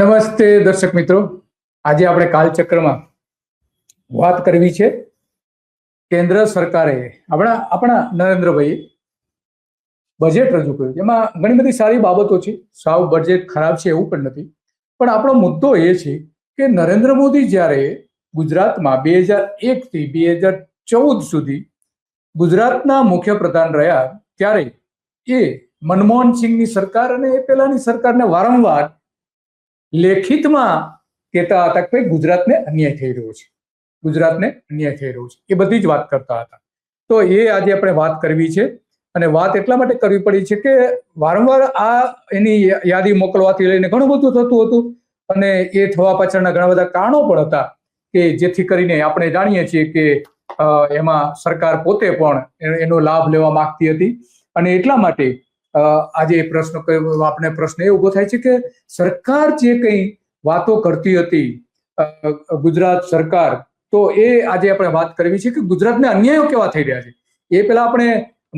નમસ્તે દર્શક મિત્રો. આજે આપણે કાલચક્રમાં વાત કરવી છે કેન્દ્ર સરકારે આપણા આપણા નરેન્દ્રભાઈ બજેટ રજૂ કર્યું એમાં ઘણી બધી સારી બાબતો છે. સાવ બજેટ ખરાબ છે એવું પણ નથી. પણ આપણો મુદ્દો એ છે કે નરેન્દ્ર મોદી જ્યારે ગુજરાતમાં બે હજાર એકથી બે હજાર ચૌદ સુધી ગુજરાતના મુખ્ય પ્રધાન રહ્યા, ત્યારે એ મનમોહન સિંહની સરકાર અને એ પહેલાની સરકારને વારંવાર લેખિતમાં કહેતા હતા કે ગુજરાતને અન્યાય થઈ રહ્યો છે. ગુજરાતને અન્યાય થઈ રહ્યો છે. એ બધી જ વાત કરતા હતા. તો એ આજે આપણે વાત કરવી છે અને વાત એટલા માટે કરવી પડી છે કે વારંવાર આ એની યાદી મોકલવાથી લઈને ઘણું બધું થતું હતું અને એ થવા પાછળના ઘણા બધા કારણો પણ હતા કે જેથી કરીને આપણે જાણીએ છીએ કે એમાં સરકાર પોતે પણ એનો લાભ લેવા માંગતી હતી અને એટલા માટે આજે એ પ્રશ્ન આપણે પ્રશ્ન એ ઊભો થાય છે કે સરકાર જે કંઈ વાતો કરતી હતી ગુજરાત સરકાર, તો એ આજે આપણે વાત કરવી છે કે ગુજરાતને અન્યાયો કેવા થઈ રહ્યા છે? એ પહેલા આપણે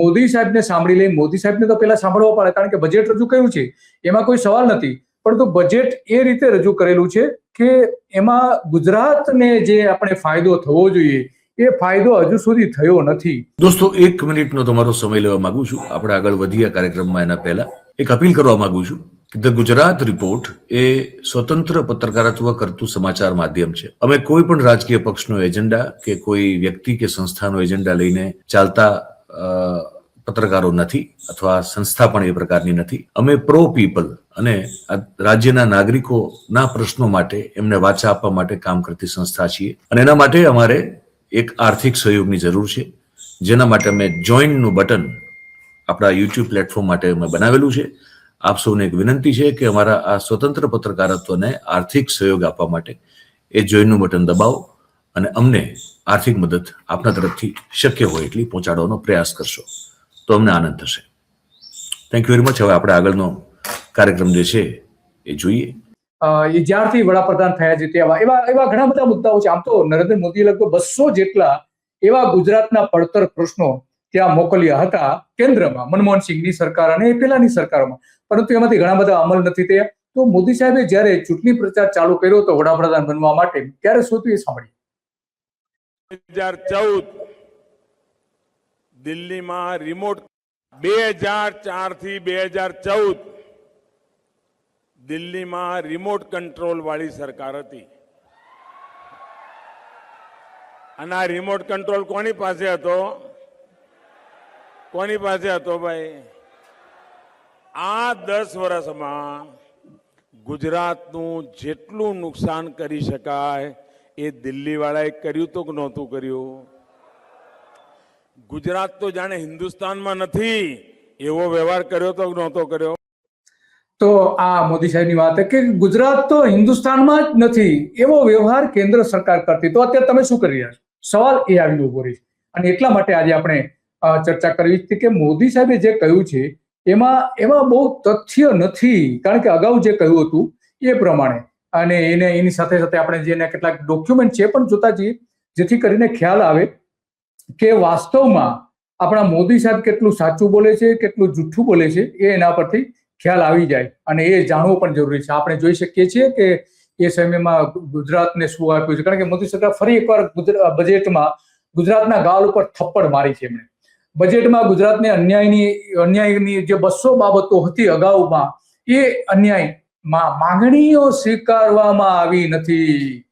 મોદી સાહેબને સાંભળી લઈએ. મોદી સાહેબને તો પહેલા સાંભળવા પડે, કારણ કે બજેટ રજૂ કર્યું છે. એમાં કોઈ સવાલ નથી. પરંતુ બજેટ એ રીતે રજૂ કરેલું છે કે એમાં ગુજરાતને જે આપણે ફાયદો થવો જોઈએ એ ફાયદો હજુ સુધી થયો નથી. દોસ્તો, એક મિનિટનો તમારો સમય લેવા માંગુ છું. આપણે આગળ વધીએ કાર્યક્રમમાં એના પહેલા. એક અપીલ કરવા માંગુ છું ધ ગુજરાત રિપોર્ટ એ સ્વતંત્ર પત્રકારત્વ કરતું સમાચાર માધ્યમ છે. અમે કોઈ પણ રાજકીય પક્ષનો એજન્ડા કે કોઈ વ્યક્તિ કે સંસ્થાનો એજન્ડા લઈને ચાલતા પત્રકારો નથી અથવા સંસ્થા પણ એ પ્રકારની નથી. અમે પ્રો પીપલ અને રાજ્યના નાગરિકોના પ્રશ્નો માટે એમને વાચા આપવા માટે કામ કરતી સંસ્થા છીએ. અને એના માટે અમારે એક આર્થિક સહયોગની જરૂર છે. જેના માટે અમે જોઈનનું બટન આપણા યુટ્યુબ પ્લેટફોર્મ માટે અમે બનાવેલું છે. આપ સૌને એક વિનંતી છે કે અમારા આ સ્વતંત્ર પત્રકારત્વને આર્થિક સહયોગ આપવા માટે એ જોઈનનું બટન દબાવો અને અમને આર્થિક મદદ આપના તરફથી શક્ય હોય એટલી પહોંચાડવાનો પ્રયાસ કરશો. તો અમને આનંદ થશે. થેન્ક યુ વેરી મચ હવે આપણે આગળનો કાર્યક્રમ જે છે એ જોઈએ. એ જ્યારથી વડાપ્રધાન થયા છે તેવા એવા એવા ઘણા બધા મુદ્દાઓ છે. આમ તો નરેન્દ્ર મોદીએ લગભગ બસો જેટલા એવા ગુજરાતના પડતર પ્રશ્નો ત્યાં મોકલ્યા હતા કેન્દ્રમાં, મનમોહન સિંહની સરકાર અને એ પહેલાની સરકારોમાં. પરંતુ એમાંથી ઘણા બધા અમલ નથી થયા. તો મોદી સાહેબે જ્યારે ચૂંટણી પ્રચાર ચાલુ કર્યો હતો વડાપ્રધાન બનવા માટે ત્યારે શું થયું એ સાંભળ્યું હજાર ચૌદ દિલ્હીમાં રિમોટ બે હજાર ચારથી બે હજાર ચૌદ દિલ્હીમાં રિમોટ કંટ્રોલ વાળી સરકાર હતી. અને આ રિમોટ કંટ્રોલ કોની પાસે હતો? કોની પાસે હતો ભાઈ? આ દસ વર્ષમાં ગુજરાતનું જેટલું નુકસાન કરી શકાય, એ દિલ્હીવાળાએ કર્યું તો કે નહોતું કર્યું? ગુજરાત તો જાણે હિન્દુસ્તાનમાં નથી, એવો વ્યવહાર કર્યો તો નહોતો કર્યો? તો આ મોદી સાહેબની વાત કે ગુજરાત તો હિન્દુસ્તાનમાં જ નથી. એવો વ્યવહાર કેન્દ્ર સરકાર કરતી. તો અત્યારે તમે શું કરી રહ્યા છો? સવાલ એ આવીને ઊભો રહી અને એટલા માટે આજે આપણે ચર્ચા કરવી હતી કે મોદી સાહેબે જે કહ્યું છે, એમાં એમાં બહુ તથ્ય નથી. કારણ કે અગાઉ જે કહ્યું હતું, એ પ્રમાણે. અને એને, એની સાથે સાથે આપણે જેને કેટલાક ડોક્યુમેન્ટ છે પણ જોતા જઈએ, જેથી કરીને ખ્યાલ આવે કે વાસ્તવમાં આપણા મોદી સાહેબ કેટલું સાચું બોલે છે, કેટલું જૂઠું બોલે છે, એ એના પરથી ખ્યાલ આવી જાય અને એ જાણવું પણ જરૂરી છે. આપણે જોઈ શકીએ છીએ કે એ સમયમાં ગુજરાતને શું આપ્યું છે. કારણ કે મોદી સરકાર ફરી એકવાર બજેટમાં ગુજરાતના ગાલ ઉપર થપ્પડ મારી છે એમણે. બજેટમાં ગુજરાતને અન્યાયની અન્યાયની જે બસો બાબતો હતી અગાઉમાં, એ અન્યાયમાં માંગણીઓ સ્વીકારવામાં આવી નથી.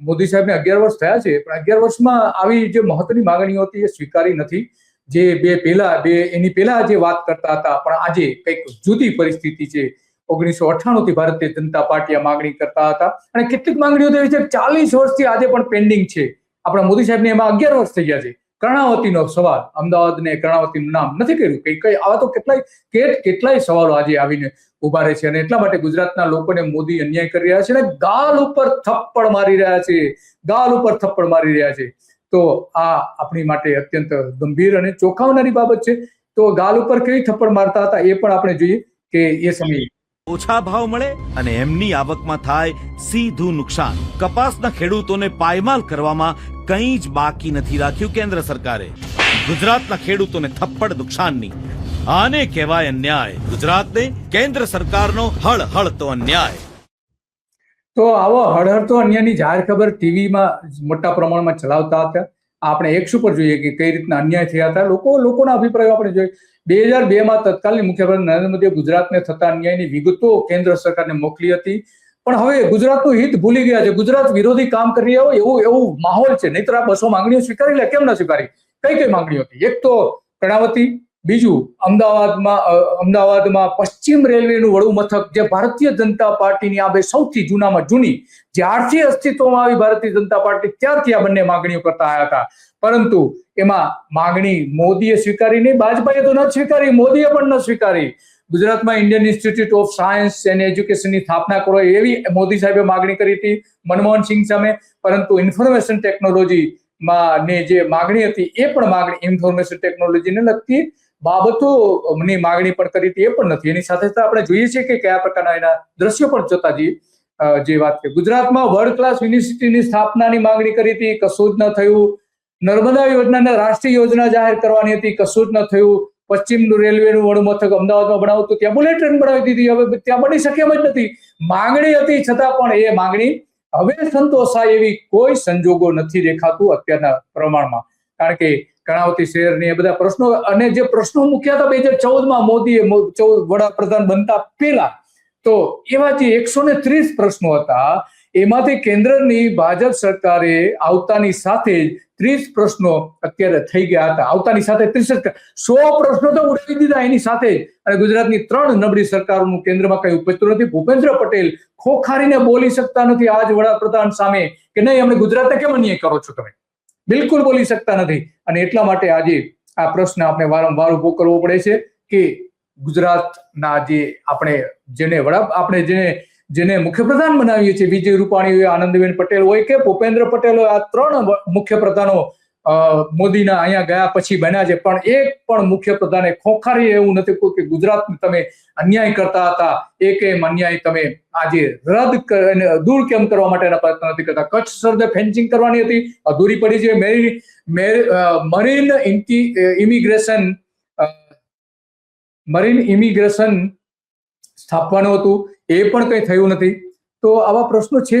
મોદી સાહેબને અગિયાર વર્ષ થયા છે, પણ અગિયાર વર્ષમાં આવી જે મહત્વની માંગણીઓ હતી એ સ્વીકારી નથી. જે બે પહેલા બે એની પહેલા જે વાત કરતા હતા, પણ આજે કંઈક જુદી પરિસ્થિતિ છે. ઓગણીસો અઠ્ઠાણું થી ભારતીય જનતા પાર્ટી આ માંગણી કરતા હતા. અને કેટલીક માંગણીઓ એવી છે ચાલીસ વર્ષથી આજે પણ પેન્ડિંગ છે. આપણા મોદી સાહેબને એમાં અગિયાર વર્ષ થઈ ગયા છે. કર્ણાવતીનો સવાલ અમદાવાદ ને કર્ણાવતીનું નામ નથી કર્યું. કઈ કઈ આવા તો કેટલાય કેટ કેટલાય સવાલો આજે આવીને ઊભા રહે છે. અને એટલા માટે ગુજરાતના લોકોને મોદી અન્યાય કરી રહ્યા છે અને ગાલ ઉપર થપ્પડ મારી રહ્યા છે. ગાલ ઉપર થપ્પડ મારી રહ્યા છે. તો આ આપણી માટે અત્યંત ગંભીર અને ચોંકાવનારી બાબત છે. તો ગાલ ઉપર કેવી થપ્પડ મારતા હતા એ પણ આપણે જોઈએ કે એ સમયે ઓછા ભાવ મળે અને એમની આવકમાં થાય સીધું નુકસાન. કપાસના ખેડૂતોને પાયમાલ કરવામાં કંઈ જ બાકી નથી રાખ્યું કેન્દ્ર સરકારે. ગુજરાતના ખેડૂતોને થપ્પડ નુકસાનની. આને કહેવાય અન્યાય. ગુજરાતને કેન્દ્ર સરકારનો હળ હળ તો અન્યાય. તો આવો હળહળતો અન્યની જાહેર ખબર ટીવીમાં મોટા પ્રમાણમાં ચલાવતા હતા. આપણે એક્સ ઉપર જોઈએ કે કઈ રીતના અન્યાય થયા હતા? લોકો, લોકોના અભિપ્રાયો આપણે જોઈએ. બે હજાર બે માં તત્કાલીન મુખ્યમંત્રી નરેન્દ્ર મોદીએ ગુજરાતને થતા અન્યાયની વિગતો કેન્દ્ર સરકારને મોકલી હતી. પણ હવે ગુજરાતનું હિત ભૂલી ગયા છે. ગુજરાત વિરોધી કામ કરી રહ્યા હોય એવું એવું માહોલ છે. નહીતર આ બસો માંગણીઓ સ્વીકારી લે? કેમ ના સ્વીકારી? કઈ કઈ માંગણીઓ હતી? એક તો કર્ણાવતી બીજું, અમદાવાદમાં અમદાવાદમાં પશ્ચિમ રેલવેનું વડું મથક જે ભારતીય જનતા પાર્ટીની આ બે સૌથી જૂનામાં જૂની જ્યારથી અસ્તિત્વમાં આવી ભારતીય જનતા પાર્ટી, ત્યારથી આ બંને માંગણીઓ કરતા આવ્યા હતા. પરંતુ એમાં માંગણી મોદીએ સ્વીકારી નહીં બાજપાએ તો ન સ્વીકારી, મોદીએ પણ ન સ્વીકારી. ગુજરાતમાં Indian institute of science and એજ્યુકેશનની સ્થાપના કરો એવી મોદી સાહેબે માગણી કરી હતી, મનમોહન સિંહ સામે. પરંતુ ઇન્ફોર્મેશન ટેકનોલોજી માં ની જે માગણી હતી, એ પણ માંગણી ઇન્ફોર્મેશન ટેકનોલોજીને લગતી બાબતોની માંગણી પણ કરી હતી, એ પણ નથી. એની સાથે સાથે આપણે જોઈએ છીએ કે કયા પ્રકારના એના દ્રશ્યો પણ જોતા જઈએ. જે વાત છે ગુજરાતમાં વર્લ્ડ ક્લાસ યુનિવર્સિટીની સ્થાપનાની માંગણી કરી હતી કશું જ ન થયું. નર્મદા યોજનાને રાષ્ટ્રીય યોજના જાહેર કરવાની હતી કશું જ ન થયું. પશ્ચિમ રેલવેનું વડું મથક અમદાવાદમાં બનાવતું, ત્યાં બુલેટ ટ્રેન બનાવી દીધી. હવે ત્યાં બની શકે એમ જ નથી. માંગણી હતી, છતાં પણ એ માંગણી હવે સંતોષાય એવી કોઈ સંજોગો નથી દેખાતું અત્યારના પ્રમાણમાં. કારણ કે કર્ણાવતી શેરની એ બધા પ્રશ્નો. અને જે પ્રશ્નો મૂક્યા હતા બે હજાર ચૌદમાં મોદીએ ચૌદ વડાપ્રધાન બનતા પહેલા, તો એવા જે એકસો ને ત્રીસ પ્રશ્નો હતા. એમાંથી કેન્દ્રની ભાજપ સરકારે આવતાની સાથે જ ત્રીસ પ્રશ્નો અત્યારે થઈ ગયા હતા. આવતાની સાથે ત્રીસ સો પ્રશ્નો તો ઉડાવી દીધા એની સાથે અને ગુજરાતની ત્રણ નબળી સરકારોનું કેન્દ્રમાં કઈ ઉપજતું નથી. ભૂપેન્દ્ર પટેલ ખોખારીને બોલી શકતા નથી આજ વડાપ્રધાન સામે, કે નહીં અમને ગુજરાતને કેમ અન્યાય કરો છો તમે? બિલકુલ બોલી શકતા નથી. અને એટલા માટે આજે આ પ્રશ્ન આપણે વારંવાર ઊભો કરવો પડે છે કે ગુજરાતના જે આપણે જેને વડા આપણે જેને જેને મુખ્યપ્રધાન બનાવીએ છીએ વિજય રૂપાણી હોય આનંદબેન પટેલ હોય કે ભૂપેન્દ્ર પટેલ હોય આ ત્રણ મુખ્ય મુખ્યપ્રધાનો અ, મોદીના અહીંયા ગયા પછી બન્યા છે. પણ એક પણ મુખ્યપ્રધાને ખોખારી એવું નથી કહ્યું કે ગુજરાતને તમે અન્યાય કરતા હતા. એ કેમ અન્યાય તમે આજે રદ દૂર કેમ કરવા માટેના પ્રયત્ન નથી કરતા? કચ્છ સરહદે ફેન્સિંગ કરવાની હતી. અધૂરી પડી છે. મેરી મરીન ઇમિગ્રેશન મરીન ઇમિગ્રેશન સ્થાપવાનું હતું. એ પણ કંઈ થયું નથી. તો આવા પ્રશ્નો છે?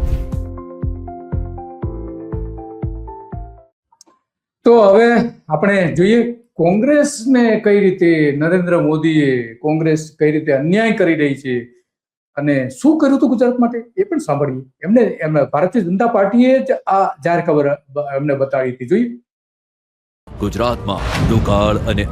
તો હવે આપણે જોઈએ કોંગ્રેસને કઈ રીતે નરેન્દ્ર મોદીએ કોંગ્રેસ કઈ રીતે અન્યાય કરી રહી છે અને શું કર્યું હતું ગુજરાત માટે એ પણ સાંભળીએ. એમને એમને ભારતીય જનતા પાર્ટીએ જ આ જાહેર ખબર એમને બતાવી હતી. જોઈએ. ગુજરાતમાં દુકાળ અને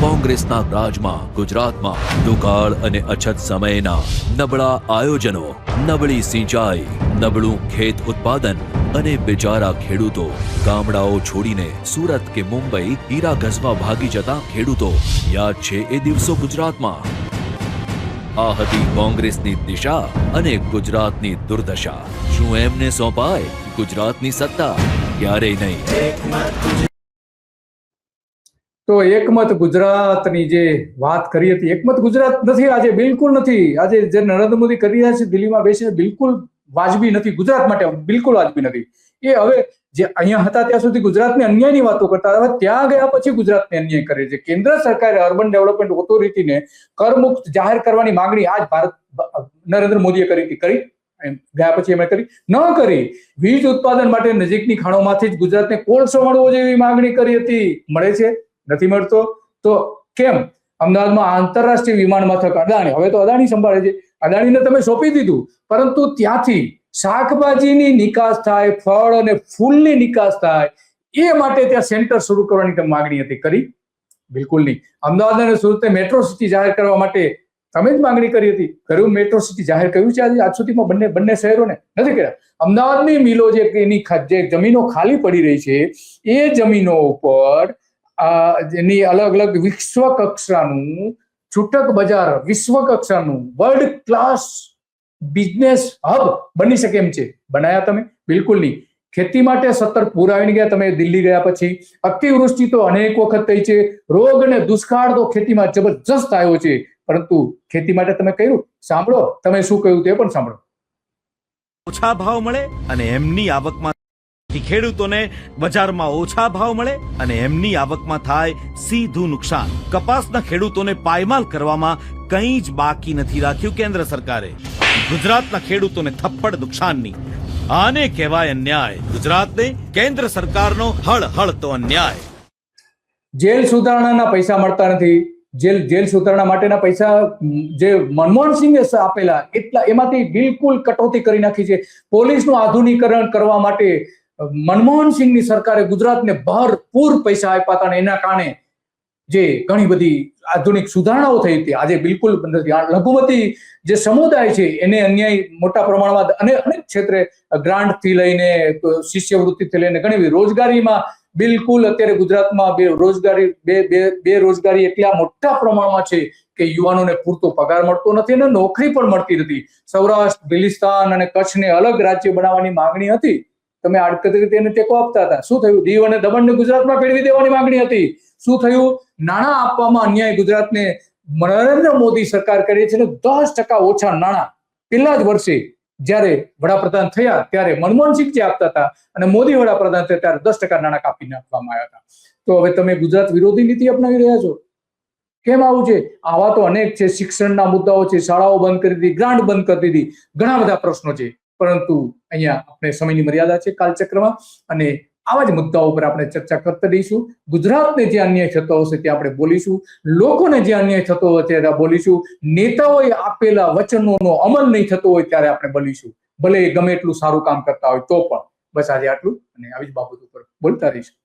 કોંગ્રેસના રાજમાં ગુજરાતમાં દુકાળ અને અછત સમયના નબળા આયોજનો, નબળી સિંચાઈ, નબળું ખેત ઉત્પાદન અને બિચારા ખેડૂતો. ગામડાઓ છોડીને સુરત કે મુંબઈ હીરા ઘસવા ભાગી જતા ખેડૂતો. યાદ છે એ દિવસો ગુજરાતમાં? આ હતી કોંગ્રેસની દિશા અને ગુજરાતની દુર્દશા. શું એમને સોંપાય ગુજરાતની સત્તા? ક્યારેય નહીં. તો એકમત ગુજરાતની જે વાત કરી હતી, એકમત ગુજરાત નથી, આજે બિલકુલ નથી. આજે જે નરેન્દ્ર મોદી કરી રહ્યા છે, દિલ્હીમાં બેસીને બિલકુલ વાજબી નથી, ગુજરાત માટે બિલકુલ વાજબી નથી. એ હવે જે અહીંયા હતા ત્યાં સુધી ગુજરાતને અન્યાયની વાતો કરતા હવે ત્યાં ગયા પછી ગુજરાતને અન્યાય કરે છે. કેન્દ્ર સરકારે અર્બન ડેવલપમેન્ટ ઓથોરિટીને કરમુક્ત જાહેર કરવાની માંગણી આજ ભારત, નરેન્દ્ર મોદીએ કરી હતી. કરી? ગયા પછી એમણે કરી? ન કરી. વીજ ઉત્પાદન માટે નજીકની ખાણોમાંથી જ ગુજરાતને કોલસો મળવો જેવી માંગણી કરી હતી. મળે છે? નથી મળતો? તો કેમ? અમદાવાદમાં આંતરરાષ્ટ્રીય વિમાન મથક અદાણી, હવે તો અદાણી સંભાળે છે. અદાણીને તમે સોંપી દીધું. પરંતુ ત્યાંથી શાકભાજીની નિકાસ થાય, ફળ અને ફૂલની નિકાસ થાય, એ માટે ત્યાં સેન્ટર શરૂ કરવાની માંગણી હતી કરી? બિલકુલ નહીં. અમદાવાદ અને સુરતને મેટ્રો સિટી જાહેર કરવા માટે તમે જ માંગણી કરી હતી. કર્યું? મેટ્રો સિટી જાહેર કર્યું છે આજે? આજ સુધીમાં બંને બંને શહેરોને? નથી કર્યા. અમદાવાદની મિલો જે એની જે જમીનો ખાલી પડી રહી છે, એ જમીનો ઉપર જેની અલગ અલગ વિશ્વ કક્ષાનું છૂટક બજાર વિશ્વ કક્ષાનું વર્લ્ડ ક્લાસ બિઝનેસ હબ બની શકે એમ છે. બનાયા તમે? બિલકુલ નહીં. ખેતી માટે સત્તર પૂર આવીને ગયા તમે, દિલ્હી ગયા પછી. અતિવૃષ્ટિ તો અનેક વખત થઈ છે. રોગ અને દુષ્કાળ તો ખેતીમાં જબરજસ્ત આવ્યો છે. પરંતુ ખેતી માટે તમે કર્યું? સાંભળો. તમે શું કહ્યું તે પણ સાંભળો. ઓછા ભાવ મળે અને એમની આવકમાં ખેડૂતોને બજારમાં ઓછા ભાવ મળે અને એમની આવકમાં થાય સીધું નુકસાન. કપાસના ખેડૂતોને પાયમાલ કરવામાં કંઈ જ બાકી નથી રાખ્યું કેન્દ્ર સરકારે. ગુજરાતના ખેડૂતોને થપ્પડ નુકસાનની. આને કહેવાય અન્યાય. ગુજરાતને કેન્દ્ર સરકારનો હળ હળતો અન્યાય. જેલ સુધારણાના પૈસા મળતા નથી. જેલ જેલ સુધારણા માટેના પૈસા જે મનમોહન સિંહે આપેલા, એટલા એમાંથી બિલકુલ કટોતી કરી નાખી છે. પોલીસનું આધુનિકરણ કરવા માટે મનમોહન સિંહની સરકારે ગુજરાતને ભરપૂર પૈસા આપ્યા હતા અને એના કારણે જે ઘણી બધી આધુનિક સુધારણાઓ થઈ હતી, આજે બિલકુલ લઘુમતી જે સમુદાય છે, એને અન્યાય મોટા પ્રમાણમાં અને અનેક ક્ષેત્રે ગ્રાન્ટથી લઈને શિષ્યવૃત્તિ શિષ્યવૃત્તિથી લઈને ઘણી બધી રોજગારીમાં બિલકુલ અત્યારે ગુજરાતમાં બે રોજગારી, બે બે બેરોજગારી એટલા મોટા પ્રમાણમાં છે કે યુવાનોને પૂરતો પગાર મળતો નથી અને નોકરી પણ મળતી નથી. સૌરાષ્ટ્ર, બિલિસ્તાન અને કચ્છને અલગ રાજ્ય બનાવવાની માંગણી હતી. તમે આડકતરી રીતે એને ટેકો આપતા હતા. શું થયું? દીવ અને દમણને ગુજરાતમાં ફેરવી દેવાની માંગણી હતી. શું થયું? નાણાં આપવામાં અન્યાય ગુજરાતને નરેન્દ્ર મોદી સરકાર કરી છે દસ ટકા ઓછા નાણાં. પેલા જ વર્ષે જ્યારે વડાપ્રધાન થયા ત્યારે મનમોહનસિંહ જે આપતા હતા અને મોદી વડાપ્રધાન થયા ત્યારે દસ ટકા નાણાં કાપી નાખવામાં આવ્યા હતા. તો હવે તમે ગુજરાત વિરોધી નીતિ અપનાવી રહ્યા છો? કેમ આવું છે? આવા તો અનેક છે. શિક્ષણના મુદ્દાઓ છે. શાળાઓ બંધ કરી દીધી, ગ્રાન્ટ બંધ કરી દીધી. ઘણા બધા પ્રશ્નો છે. પરંતુ અહીંયા આપણે સમયની મર્યાદા છે કાલચક્રમાં અને આવા જ મુદ્દાઓ પર આપણે ચર્ચા કરતા રહીશું ગુજરાતને જે અન્યાય થતો હશે તે આપણે બોલીશું. લોકોને જે અન્યાય થતો હોય ત્યારે બોલીશું. નેતાઓએ આપેલા વચનોનો અમલ નહીં થતો હોય ત્યારે આપણે બોલીશું. ભલે ગમે એટલું સારું કામ કરતા હોય તો પણ. બસ આજે આટલું અને આવી જ બાબત ઉપર બોલતા રહીશું.